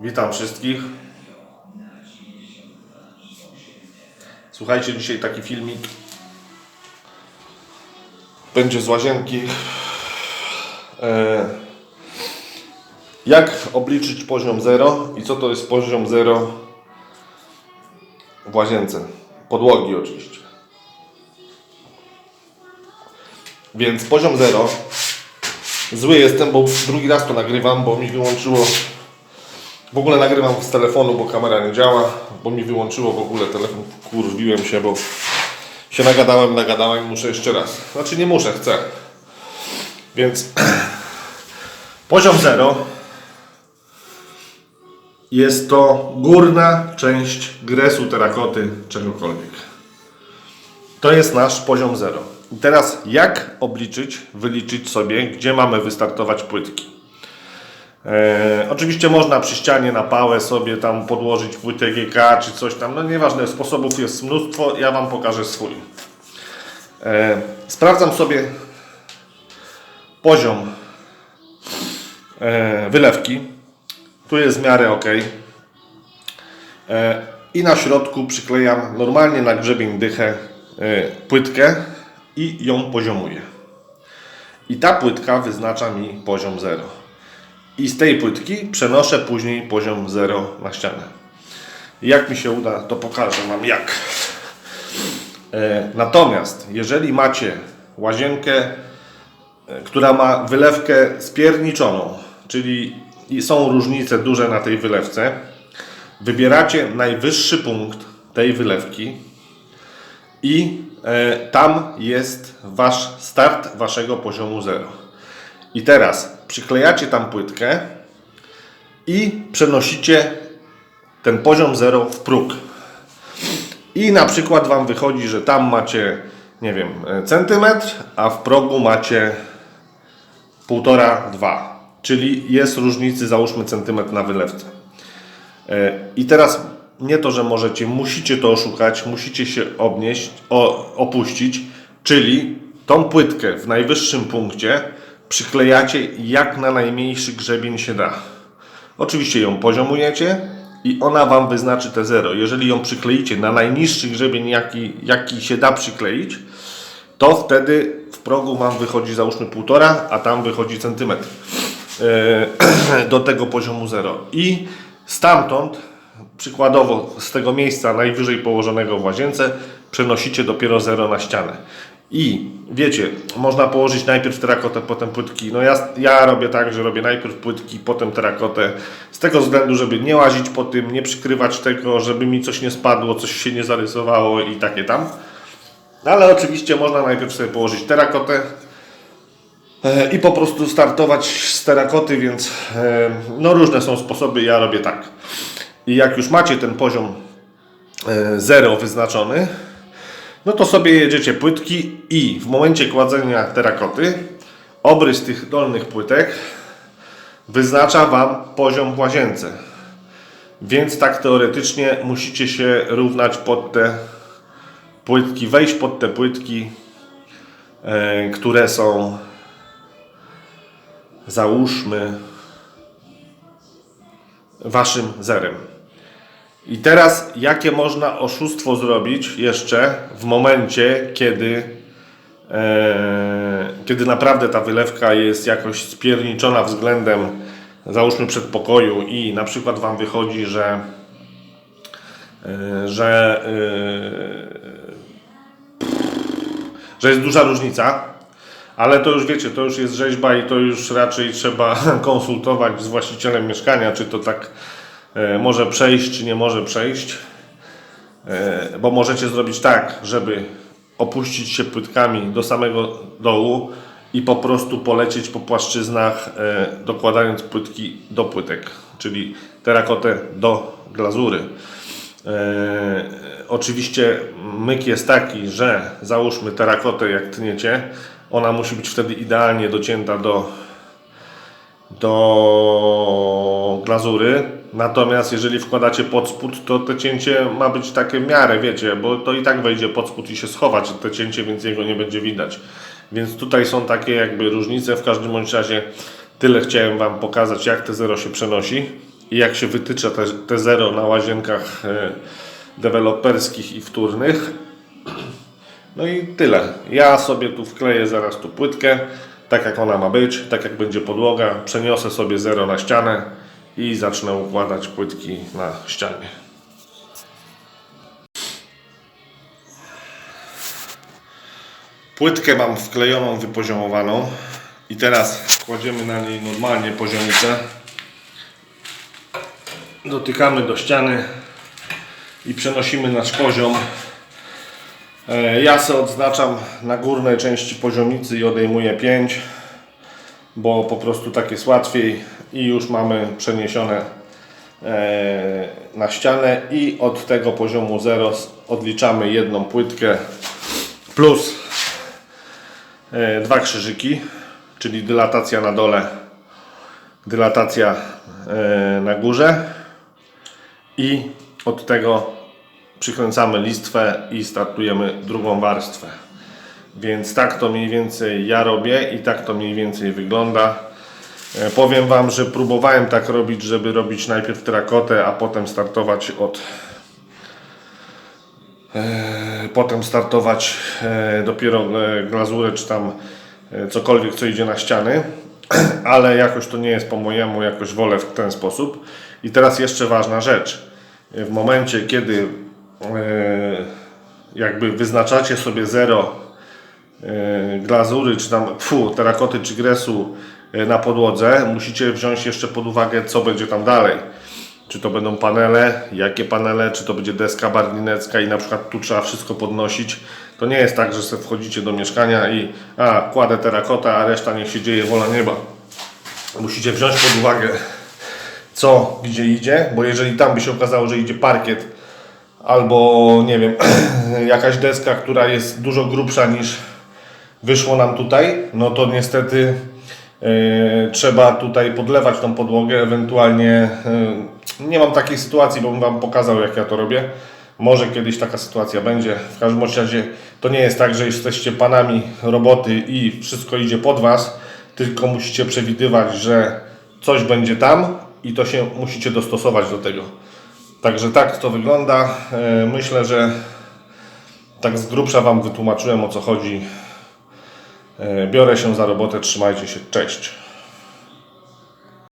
Witam wszystkich. Słuchajcie, dzisiaj taki filmik będzie z łazienki. E, jak obliczyć poziom 0 i co to jest poziom 0 w łazience? Podłogi oczywiście. Więc poziom 0 Zły jestem, bo drugi raz to nagrywam, bo mi wyłączyło w ogóle nagrywam z telefonu, bo kamera nie działa, bo mi wyłączyło w ogóle telefon. Kurwiłem się, bo się nagadałem, nagadałem muszę jeszcze raz. Znaczy nie muszę, chcę. Więc poziom 0 jest to górna część gresu, terakoty, czegokolwiek. To jest nasz poziom 0. I teraz jak obliczyć, wyliczyć sobie, gdzie mamy wystartować płytki? E, oczywiście można przy ścianie na pałę sobie tam podłożyć płytę GK czy coś tam, no nieważne, sposobów jest mnóstwo, ja Wam pokażę swój. E, sprawdzam sobie poziom e, wylewki, tu jest w miarę ok. E, I na środku przyklejam normalnie na grzebień dychę e, płytkę i ją poziomuję. I ta płytka wyznacza mi poziom 0. I z tej płytki przenoszę później poziom 0 na ścianę. Jak mi się uda, to pokażę Wam jak. E, Natomiast jeżeli macie łazienkę, e, która ma wylewkę spierniczoną, czyli są różnice duże na tej wylewce, wybieracie najwyższy punkt tej wylewki i e, tam jest wasz start waszego poziomu 0. I teraz przyklejacie tam płytkę i przenosicie ten poziom 0 w próg. I na przykład Wam wychodzi, że tam macie, nie wiem, centymetr, a w progu macie półtora, dwa. Czyli jest różnicy, załóżmy centymetr na wylewce. E, I teraz nie to, że możecie, musicie to oszukać, musicie się obnieść, o, opuścić, czyli tą płytkę w najwyższym punkcie przyklejacie jak na najmniejszy grzebień się da. Oczywiście ją poziomujecie i ona Wam wyznaczy te zero. Jeżeli ją przykleicie na najniższy grzebień, jaki, jaki się da przykleić, to wtedy w progu Wam wychodzi załóżmy półtora, a tam wychodzi centymetr e, do tego poziomu 0. I stamtąd, przykładowo z tego miejsca najwyżej położonego w łazience, przenosicie dopiero 0 na ścianę. I wiecie, można położyć najpierw terakotę, potem płytki. No ja, ja robię tak, że robię najpierw płytki, potem terakotę. Z tego względu, żeby nie łazić po tym, nie przykrywać tego, żeby mi coś nie spadło, coś się nie zarysowało i takie tam. No ale oczywiście można najpierw sobie położyć terakotę, E, i po prostu startować z terakoty, więc e, no różne są sposoby, ja robię tak. I jak już macie ten poziom 0 wyznaczony, no to sobie jedziecie płytki i w momencie kładzenia terakoty obrys tych dolnych płytek wyznacza Wam poziom w łazience. Więc tak teoretycznie musicie się równać pod te płytki, wejść pod te płytki, e, które są załóżmy waszym zerem. I teraz jakie można oszustwo zrobić jeszcze w momencie, kiedy, e, kiedy naprawdę ta wylewka jest jakoś spierniczona względem załóżmy przedpokoju i na przykład wam wychodzi, że e, że, e, że jest duża różnica, ale to już wiecie, to już jest rzeźba i to już raczej trzeba konsultować z właścicielem mieszkania, czy to tak może przejść, czy nie może przejść. E, bo możecie zrobić tak, żeby opuścić się płytkami do samego dołu i po prostu polecieć po płaszczyznach, e, dokładając płytki do płytek, czyli terakotę do glazury. E, oczywiście myk jest taki, że załóżmy terakotę jak tniecie, ona musi być wtedy idealnie docięta do, do glazury. Natomiast jeżeli wkładacie pod spód, to te cięcie ma być takie w miarę, wiecie, bo to i tak wejdzie pod spód i się schować te cięcie, więc jego nie będzie widać. Więc tutaj są takie jakby różnice. W każdym bądź razie tyle chciałem Wam pokazać, jak te zero się przenosi. i jak się wytycza te, te zero na łazienkach e, deweloperskich i wtórnych. No i tyle. Ja sobie tu wkleję zaraz tu płytkę, tak jak ona ma być, tak jak będzie podłoga. Przeniosę sobie zero na ścianę i zacznę układać płytki na ścianie. Płytkę mam wklejoną, wypoziomowaną i teraz kładziemy na niej normalnie poziomicę. Dotykamy do ściany i przenosimy nasz poziom. E, Ja se odznaczam na górnej części poziomicy i odejmuję 5, bo po prostu tak jest łatwiej i już mamy przeniesione e, na ścianę i od tego poziomu 0 odliczamy jedną płytkę plus e, dwa krzyżyki, czyli dylatacja na dole, dylatacja e, na górze i od tego przykręcamy listwę i startujemy drugą warstwę. Więc tak to mniej więcej ja robię i tak to mniej więcej wygląda. E, Powiem Wam, że próbowałem tak robić, żeby robić najpierw terakotę, a potem startować od e, potem startować e, dopiero glazurę czy tam cokolwiek co idzie na ściany. Ale jakoś to nie jest po mojemu, jakoś wolę w ten sposób. I teraz jeszcze ważna rzecz. W momencie kiedy jakby wyznaczacie sobie zero glazury, czy tam fu, terakoty czy gresu na podłodze, musicie wziąć jeszcze pod uwagę, co będzie tam dalej. Czy to będą panele, jakie panele, czy to będzie deska barlinecka i na przykład tu trzeba wszystko podnosić. To nie jest tak, że sobie wchodzicie do mieszkania i a, kładę terakota, a reszta niech się dzieje wola nieba. Musicie wziąć pod uwagę, co gdzie idzie, bo jeżeli tam by się okazało, że idzie parkiet, albo nie wiem, jakaś deska, która jest dużo grubsza niż wyszło nam tutaj, no to niestety e, trzeba tutaj podlewać tą podłogę, ewentualnie e, nie mam takiej sytuacji, bo bym Wam pokazał jak ja to robię. Może kiedyś taka sytuacja będzie. W każdym razie to nie jest tak, że jesteście panami roboty i wszystko idzie pod Was, tylko musicie przewidywać, że coś będzie tam i to się musicie dostosować do tego. Także tak to wygląda. E, Myślę, że tak z grubsza Wam wytłumaczyłem o co chodzi. E, Biorę się za robotę. Trzymajcie się. Cześć.